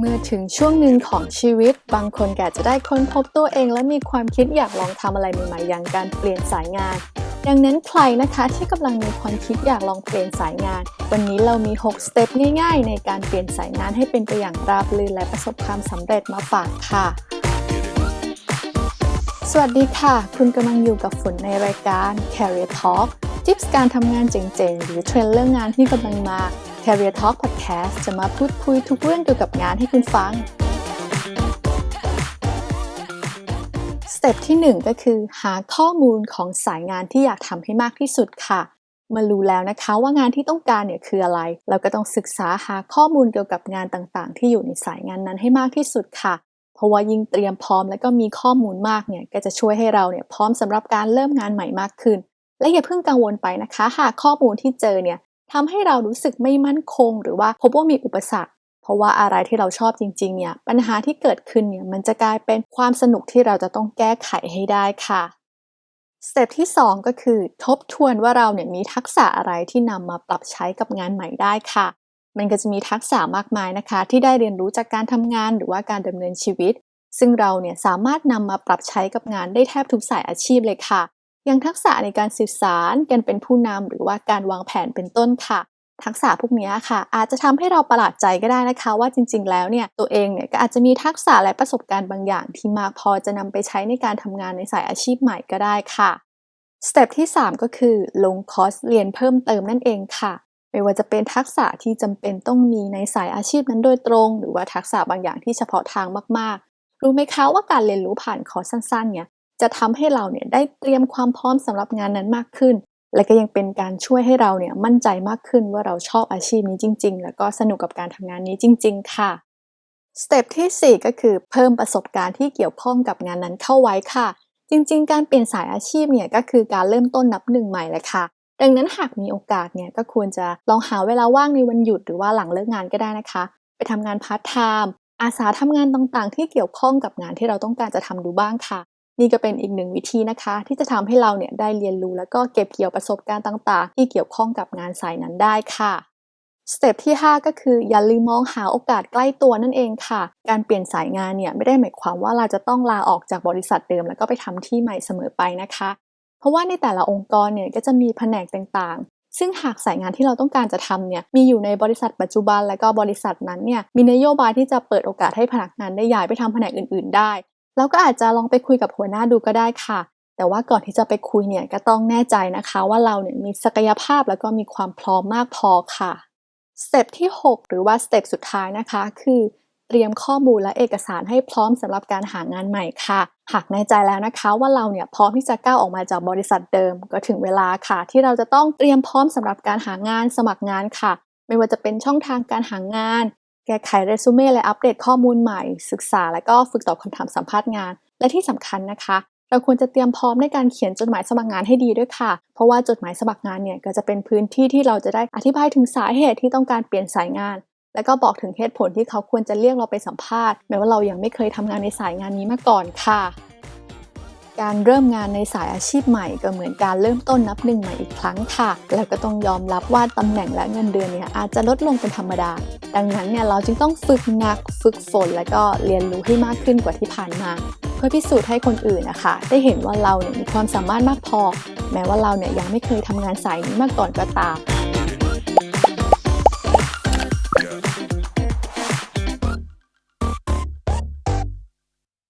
เมื่อถึงช่วงหนึ่งของชีวิต บางคนแกอาจะได้ค้นพบตัวเอง และมีความคิดอยากลองทำอะไรใหม่ๆ อย่างการเปลี่ยนสายงาน ดังนั้นใครนะคะที่กำลังมีความคิดอยากลองเปลี่ยนสายงาน วันนี้เรามี 6 สเต็ปง่ายๆ ในการเปลี่ยนสายงานให้เป็นไปอย่างราบรื่นและประสบความสำเร็จมาฝากค่ะ สวัสดีค่ะ คุณกำลังอยู่กับฝนในรายการ Career Talk ทิปส์การทำงานเจ๋งๆ หรือเทรนด์เรื่องงานที่กำลังมา Career Talk Podcast จะมาพูดคุยทุกเรื่องเกี่ยวกับงานให้คุณฟัง สเต็ปที่ 1 ก็คือ หาข้อมูลของสายงานที่อยากทำให้มากที่สุดค่ะ มารู้แล้วนะคะว่างานที่ต้องการเนี่ยคืออะไร เราก็ต้องศึกษาหาข้อมูลเกี่ยวกับงานต่างๆ ที่อยู่ในสายงานนั้นให้มากที่สุดค่ะ เพราะว่ายิ่งเตรียมพร้อมและก็มีข้อมูลมากเนี่ยก็จะช่วยให้เราเนี่ยพร้อมสำหรับการเริ่มงานใหม่มากขึ้น และอย่าเพิ่งกังวลไปนะคะ หากข้อมูลที่เจอเนี่ย ทำให้เรารู้สึกไม่มั่นคง หรือว่าพบว่ามีอุปสรรค เพราะว่าอะไรที่เราชอบจริงๆเนี่ยปัญหาที่เกิดขึ้นเนี่ยมันจะกลายเป็นความสนุกที่เราจะต้องแก้ไขให้ได้ค่ะสเต็ปที่ 2 ก็คือทบทวนว่าเราเนี่ยมีทักษะอะไรที่นำมาปรับใช้กับงานใหม่ได้ค่ะ มันก็จะมีทักษะมากมายนะคะ ที่ได้เรียนรู้จากการทำงานหรือว่าการดำเนินชีวิต ซึ่งเราเนี่ยสามารถนำมาปรับใช้กับงานได้แทบทุกสายอาชีพเลยค่ะ ย่างทักษะในการสื่อสารการเป็นผู้นำหรือว่าการวางแผนเป็นต้นค่ะ ทักษะพวกนี้ค่ะ อาจจะทำให้เราประหลาดใจก็ได้นะคะ ว่าจริง ๆ แล้วเนี่ยตัวเองเนี่ยก็อาจจะมีทักษะและประสบการณ์บางอย่าง ที่มากพอจะนำไปใช้ในการทำงานในสายอาชีพใหม่ก็ได้ค่ะสเต็ปที่ 3 ก็คือลงคอร์สเรียนเพิ่มเติมนั่นเองค่ะ ไม่ว่าจะเป็นทักษะที่จำเป็นต้องมีในสายอาชีพนั้นโดยตรง หรือว่าทักษะบางอย่างที่เฉพาะทางมากๆ รู้ไหมคะว่าการเรียนรู้ผ่านคอร์สสั้นๆเนี่ย จะทำให้เราเนี่ยได้เตรียมความพร้อมสำหรับงานนั้นมากขึ้น และก็ยังเป็นการช่วยให้เราเนี่ยมั่นใจมากขึ้นว่าเราชอบอาชีพนี้จริง ๆ แล้วก็สนุกกับการทำงานนี้จริง ๆ ค่ะสเต็ปที่ 4 ก็คือเพิ่มประสบการณ์ที่เกี่ยวข้องกับงานนั้นเข้าไว้ค่ะ จริง ๆ การเปลี่ยนสายอาชีพเนี่ยก็คือการเริ่มต้นนับหนึ่งใหม่เลยค่ะ ดังนั้นหากมีโอกาสเนี่ยก็ควรจะลองหาเวลาว่างในวันหยุดหรือว่าหลังเลิกงานก็ได้นะคะ ไปทำงานพาร์ทไทม์อาสาทำงานต่างๆ ที่เกี่ยวข้องกับงานที่เราต้องการจะทำดูบ้างค่ะ นี่ก็เป็นอีกหนึ่งวิธีนะคะ ที่จะทำให้เราเนี่ยได้เรียนรู้ แล้วก็เก็บเกี่ยวประสบการณ์ต่าง ๆ ที่เกี่ยวข้องกับงานสายนั้นได้ค่ะสเต็ปที่ 5 ก็คืออย่าลืมมองหาโอกาสใกล้ตัวนั่นเองค่ะ การเปลี่ยนสายงานเนี่ยไม่ได้หมายความว่าเราจะต้องลาออกจากบริษัทเดิม แล้วก็ไปทำที่ใหม่เสมอไปนะคะ เพราะว่าในแต่ละองค์กรเนี่ยก็จะมีแผนกต่างๆ ซึ่งหากสายงานที่เราต้องการจะทำเนี่ยมีอยู่ในบริษัทปัจจุบันและก็บริษัทนั้นเนี่ยมีนโยบายที่จะเปิดโอกาสให้พนักงานได้ย้ายไปทำแผนกอื่น ๆ ได้ แล้วก็อาจจะลองไปคุยกับหัวหน้าดูก็ได้ค่ะ แต่ว่าก่อนที่จะไปคุยเนี่ยก็ต้องแน่ใจนะคะว่าเราเนี่ยมีศักยภาพแล้วก็มีความพร้อมมากพอค่ะสเต็ปที่ 6 หรือว่าสเต็ปสุดท้ายนะคะ คือเตรียมข้อมูลและเอกสารให้พร้อมสำหรับการหางานใหม่ค่ะ หากแน่ใจแล้วนะคะว่าเราเนี่ยพร้อมที่จะก้าวออกมาจากบริษัทเดิม ก็ถึงเวลาค่ะ ที่เราจะต้องเตรียมพร้อมสำหรับการหางานสมัครงานค่ะ ไม่ว่าจะเป็นช่องทางการหางาน แก้ไขเรซูเม่และอัปเดตข้อมูลใหม่ ศึกษาและก็ฝึกตอบคำถามสัมภาษณ์งาน และที่สำคัญนะคะ เราควรจะเตรียมพร้อมในการเขียนจดหมายสมัครงานให้ดีด้วยค่ะ เพราะว่าจดหมายสมัครงานเนี่ยก็จะเป็นพื้นที่ที่เราจะได้อธิบายถึงสาเหตุที่ต้องการเปลี่ยนสายงาน แล้วก็บอกถึงเหตุผลที่เขาควรจะเรียกเราไปสัมภาษณ์แม้ว่าเรายังไม่เคยทำงานในสายงานนี้มาก่อนค่ะ การเริ่มงานในสายอาชีพใหม่ก็เหมือนการเริ่มต้นนับหนึ่งใหม่อีกครั้งค่ะ แล้วก็ต้องยอมรับว่าตำแหน่งและเงินเดือนเนี่ยอาจจะลดลงเป็นธรรมดา ดังนั้นเนี่ยเราจึงต้องฝึกหนักฝึกฝนและก็เรียนรู้ให้มากขึ้นกว่าที่ผ่านมา เพื่อพิสูจน์ให้คนอื่นนะคะ ได้เห็นว่าเราเนี่ยมีความสามารถมากพอ แม้ว่าเราเนี่ยยังไม่เคยทำงานสายนี้มาก่อนก็ตาม